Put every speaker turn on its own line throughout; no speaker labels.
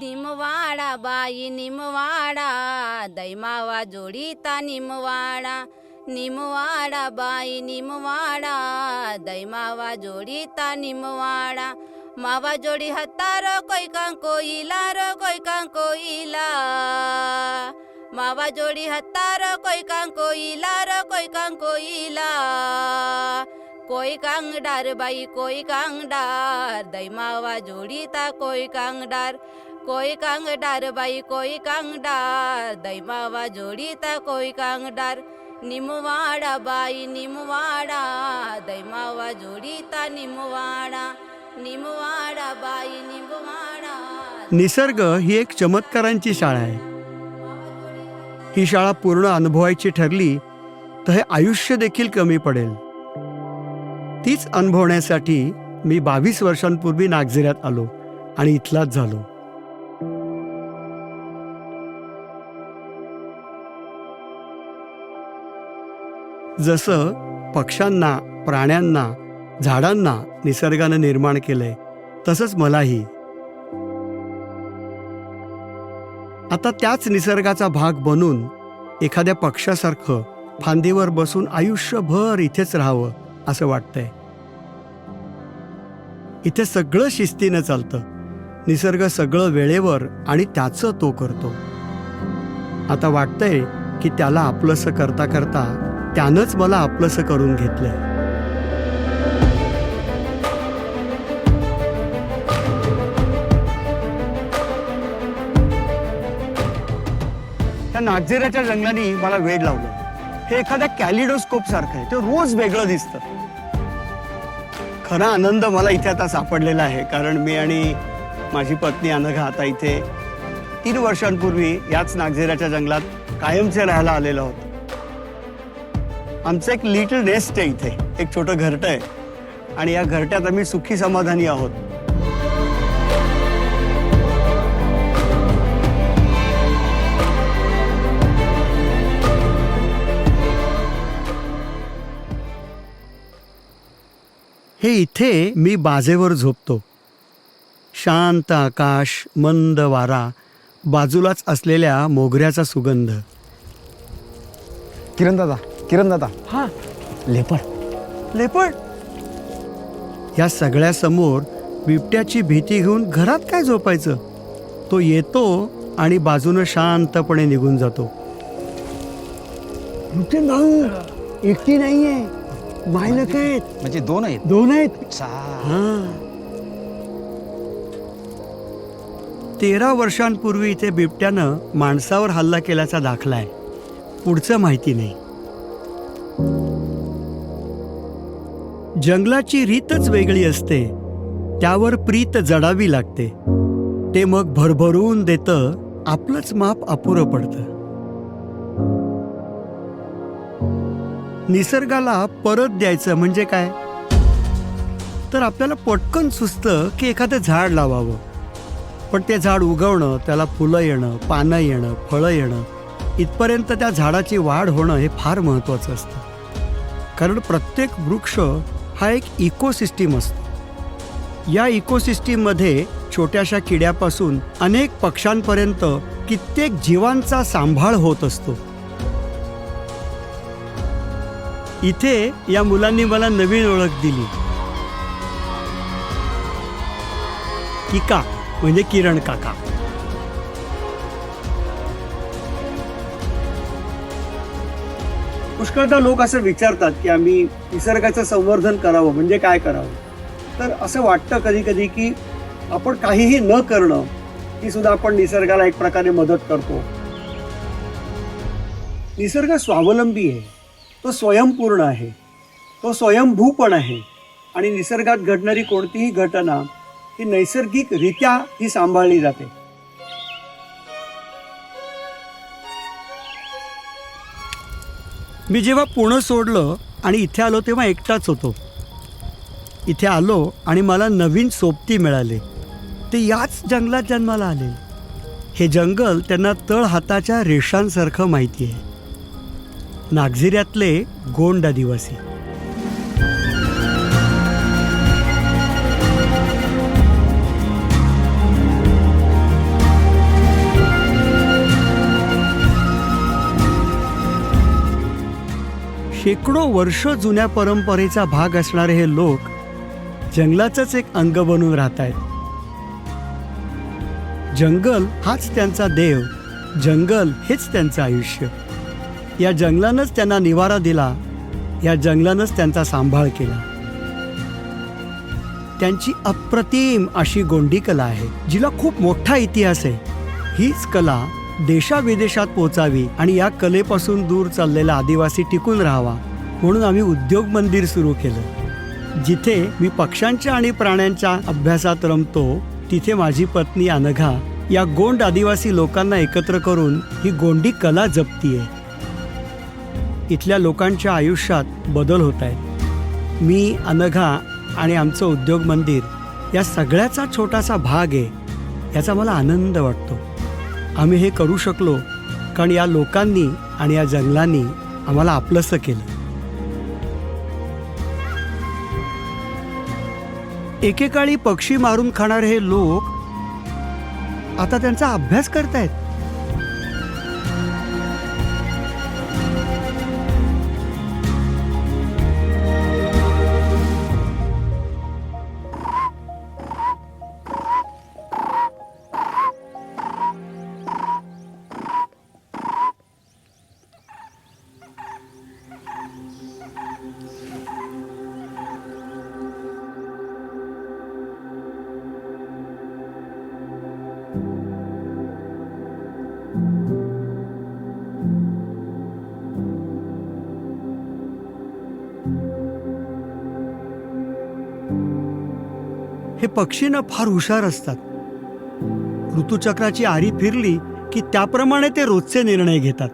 निमवाडा बाई निमवाडा दैमावा जोडीता निमवाडा निमवाडा बाई निमवाडा दैमावा जोडीता निमवाडा मावा जोडी हत्तार कोयकां कोईला र कोयकां कोईला मावा जोडी हत्तार कोयकां कोईला र कोयकां कोईला कोई कांगडार बाई कोई कांगडार दैमावा जोडीता कोई कांगडार कोई कांगडार बाई कोई कांगडार। दैमावा जोडीता कोई कांगडार। निमवाडा बाई निमवाडा। दैमावा जोडीता निमवाडा। निमवाडा बाई निमवाडा।
निसर्ग ही एक चमत्कारांची शाळा आहे. ही शाळा पूर्ण अनुभवायची ठरली तर हे आयुष्य देखील कमी पडेल. तीच अनुभवण्यासाठी मी बावीस वर्षांपूर्वी नागझिऱ्यात आलो आणि इथलाच झालो. जसं पक्ष्यांना प्राण्यांना झाडांना निसर्गानं निर्माण केलंय तसंच मलाही. आता त्याच निसर्गाचा भाग बनून एखाद्या पक्षासारखं फांदीवर बसून आयुष्यभर इथेच राहावं असं वाटतंय. इथे सगळं शिस्तीनं चालतं. निसर्ग सगळं वेळेवर आणि त्याचं तो करतो. आता वाटतंय की त्याला आपलंसं करता करता त्यानंच मला आपलंसं करून घेतलंय. त्या नागझिराच्या जंगलाने मला वेळ लावलं. हे एखाद्या कॅलिडोस्कोप सारखं आहे. ते रोज वेगळं दिसतं. खरा आनंद मला इथे आता सापडलेला आहे कारण मी आणि माझी पत्नी अनघा आता इथे तीन वर्षांपूर्वी याच नागझिराच्या जंगलात कायमचे राहायला आलेलो होतो आमचं एक लिटल नेस्ट आहे इथे. एक छोटं घरटं आहे. आणि या घरट्यात आम्ही सुखी समाधानी आहोत. हे इथे मी बाजेवर झोपतो. शांत आकाश मंद वारा बाजूलाच असलेल्या मोगऱ्याचा सुगंध.
किरण दादा किरण दादा हा. लेपड.
लेपड? या सगळ्या समोर बिबट्याची भीती घेऊन घरात काय झोपायचं? तो येतो आणि बाजूनं शांतपणे निघून जातो. भाऊ एकटी नाहीये. मायलक आहेत.
म्हणजे दोन आहेत.
दोन आहेत. हा. तेरा वर्षांपूर्वी इथे बिबट्यानं माणसावर हल्ला केल्याचा दाखला आहे. पुढचं माहिती नाही. जंगलाची रीतच वेगळी असते. त्यावर प्रीत जडावी लागते. ते मग भरभरून देतं आपलंच माप अपुरं पडतं. निसर्गाला परत द्यायचं म्हणजे काय? तर आपल्याला पटकन सुचतं की एखादं झाड लावावं. पण ते झाड उगवणं त्याला फुलं येणं पानं येणं फळं येणं इथपर्यंत त्या झाडाची वाढ होणं हे फार महत्त्वाचं असतं. कारण प्रत्येक वृक्ष हा एक इकोसिस्टीम असतो. या इकोसिस्टीममध्ये छोट्याशा किड्यापासून अनेक पक्ष्यांपर्यंत कित्येक जीवांचा सांभाळ होत असतो. इथे या मुलांनी मला नवीन ओळख दिली. किका म्हणजे किरण काका. पुष्कळदा लोक असं विचारतात की आम्ही निसर्गाचं संवर्धन करावं म्हणजे काय करावं? तर असं वाटतं कधी कधी की आपण काहीही न करणं ही सुद्धा आपण निसर्गाला एक प्रकारे मदत करतो. निसर्ग स्वावलंबी आहे. तो स्वयंपूर्ण आहे. तो स्वयंभू पण आहे. आणि निसर्गात घडणारी कोणतीही घटना ही नैसर्गिकरित्या ही सांभाळली जाते. मी जेव्हा पुणं सोडलं आणि इथे आलो तेव्हा एकटाच होतो. इथे आलो आणि मला नवीन सोबती मिळाले. ते याच जंगलात जन्माला आले. हे जंगल त्यांना तळ हाताच्या रेषांसारखं माहिती आहे. नागझिऱ्यातले गोंड आदिवासी. शेकडो वर्ष जुन्या परंपरेचा भाग असणारे हे लोक जंगलाचंच एक अंग बनून राहत आहेत. जंगल हाच त्यांचा देव जंगल हेच त्यांचं आयुष्य. या जंगलानंच त्यांना निवारा दिला या जंगलानंच त्यांचा सांभाळ केला. त्यांची अप्रतिम अशी गोंडी कला आहे जिला खूप मोठा इतिहास आहे. हीच कला देशाविदेशात पोचावी आणि या कलेपासून दूर चाललेला आदिवासी टिकून राहावा म्हणून आम्ही उद्योग मंदिर सुरू केलं. जिथे मी पक्ष्यांच्या आणि प्राण्यांच्या अभ्यासात रमतो तिथे माझी पत्नी अनघा या गोंड आदिवासी लोकांना एकत्र करून ही गोंडी कला जपतीये. इथल्या लोकांच्या आयुष्यात बदल होत आहेत मी अनघा आणि आमचं उद्योग मंदिर या सगळ्याचा छोटासा भाग आहे याचा मला आनंद वाटतो. आम्ही हे करू शकलो कारण या लोकांनी आणि या जंगलांनी आम्हाला आपलंसं केलं. एकेकाळी पक्षी मारून खाणारे हे लोक आता त्यांचा अभ्यास करतायत. हे पक्षी ना फार हुशार असतात. ऋतुचक्राची आरी फिरली की त्याप्रमाणे ते रोजचे निर्णय घेतात.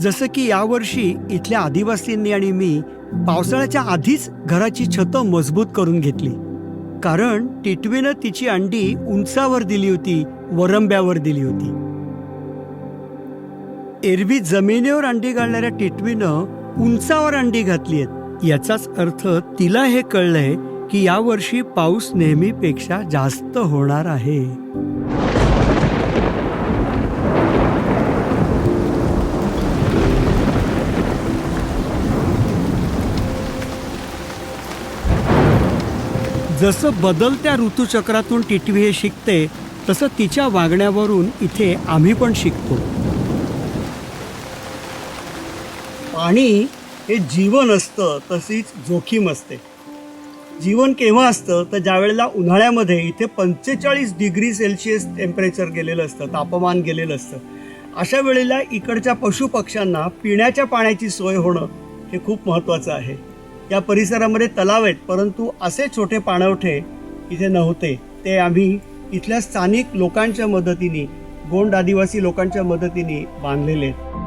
जसं की यावर्षी इथल्या आदिवासींनी आणि मी पावसाळ्याच्या आधीच घराची छतं मजबूत करून घेतली. कारण टिटवीनं तिची अंडी उंचावर दिली होती वरंब्यावर दिली होती. एरवी जमिनीवर अंडी घालणाऱ्या टिटवीनं उंचावर अंडी घातली आहेत. याचाच अर्थ तिला हे कळलंय की यावर्षी पाऊस नेहमीपेक्षा जास्त होणार आहे. जसं बदलत्या ऋतुचक्रातून टिटवी हे शिकते तसं तिच्या वागण्यावरून इथे आम्ही पण शिकतो. पाणी हे जीवन असतं तशीच जोखीम असते. जीवन केव्हा असतं? तर ज्या वेळेला उन्हाळ्यामध्ये इथे पंचेचाळीस डिग्री सेल्सिअस टेम्परेचर गेलेलं असतं तापमान गेलेलं असतं अशा वेळेला इकडच्या पशुपक्ष्यांना पिण्याच्या पाण्याची सोय होणं हे खूप महत्त्वाचं आहे. या परिसरामध्ये तलाव आहेत परंतु असे छोटे पाणवठे इथे नव्हते. ते आम्ही इथल्या स्थानिक लोकांच्या मदतीने गोंड आदिवासी लोकांच्या मदतीने बांधलेले आहेत.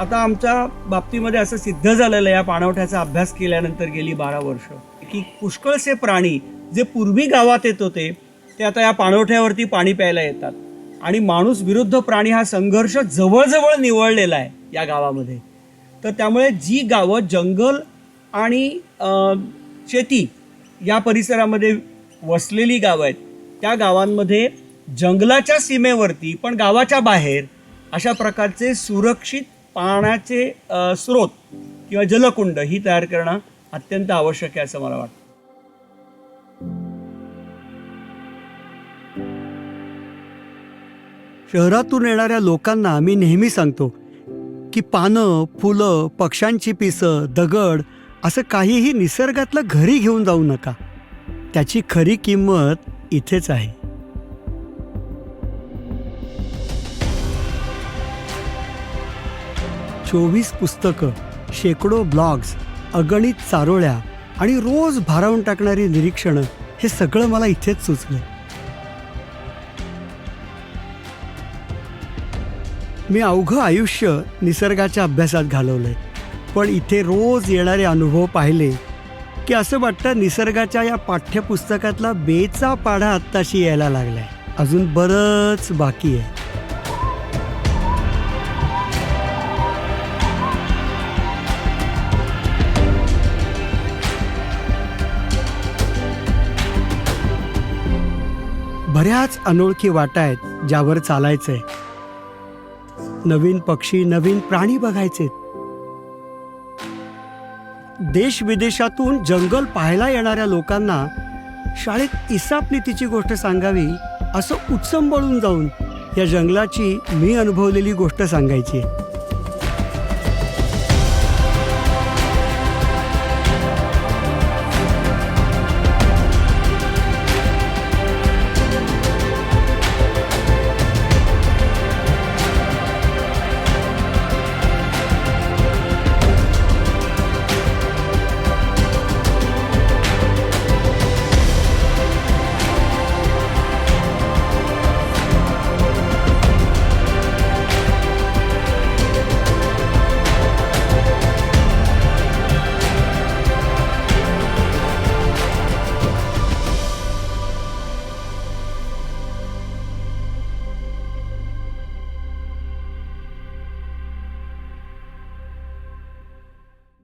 आता आमच्या बाबतीमध्ये असं सिद्ध झालेलं आहे या पाणवठ्याचा अभ्यास केल्यानंतर गेली बारा वर्ष की पुष्कळसे प्राणी जे पूर्वी गावात येत होते ते आता या पाणवठ्यावरती पाणी प्यायला येतात. आणि माणूस विरुद्ध प्राणी हा संघर्ष जवळजवळ निवळलेला आहे या गावामध्ये. तर त्यामुळे जी गावं जंगल आणि शेती या परिसरामध्ये वसलेली गावं आहेत त्या गावांमध्ये जंगलाच्या सीमेवरती पण गावाच्या बाहेर अशा प्रकारचे सुरक्षित पाण्याचे स्रोत किंवा जलकुंड ही तयार करणं अत्यंत आवश्यक आहे असं मला वाटतं. शहरातून येणाऱ्या लोकांना मी नेहमी सांगतो की पानं फुलं पक्ष्यांची पिसं दगड असं काहीही निसर्गातलं घरी घेऊन जाऊ नका. त्याची खरी किंमत इथेच आहे. चोवीस पुस्तकं शेकडो ब्लॉग्स अगणित चारोळ्या आणि रोज भारावून टाकणारी निरीक्षणं हे सगळं मला इथेच सुचलं. मी अवघं आयुष्य निसर्गाच्या अभ्यासात घालवलंय. पण इथे रोज येणारे अनुभव पाहिले की असं वाटतं निसर्गाच्या या पाठ्यपुस्तकातला बेचा पाढा आत्ताशी यायला लागलाय. अजून बरंच बाकी आहे. बऱ्याच अनोळखी वाटा आहेत ज्यावर चालायचंय नवीन पक्षी नवीन प्राणी बघायचे देश विदेशातून जंगल पाहायला येणाऱ्या लोकांना शाळेत इसापनीतीची गोष्ट सांगावी असं उत्सम बळून जाऊन या जंगलाची मी अनुभवलेली गोष्ट सांगायची आहे.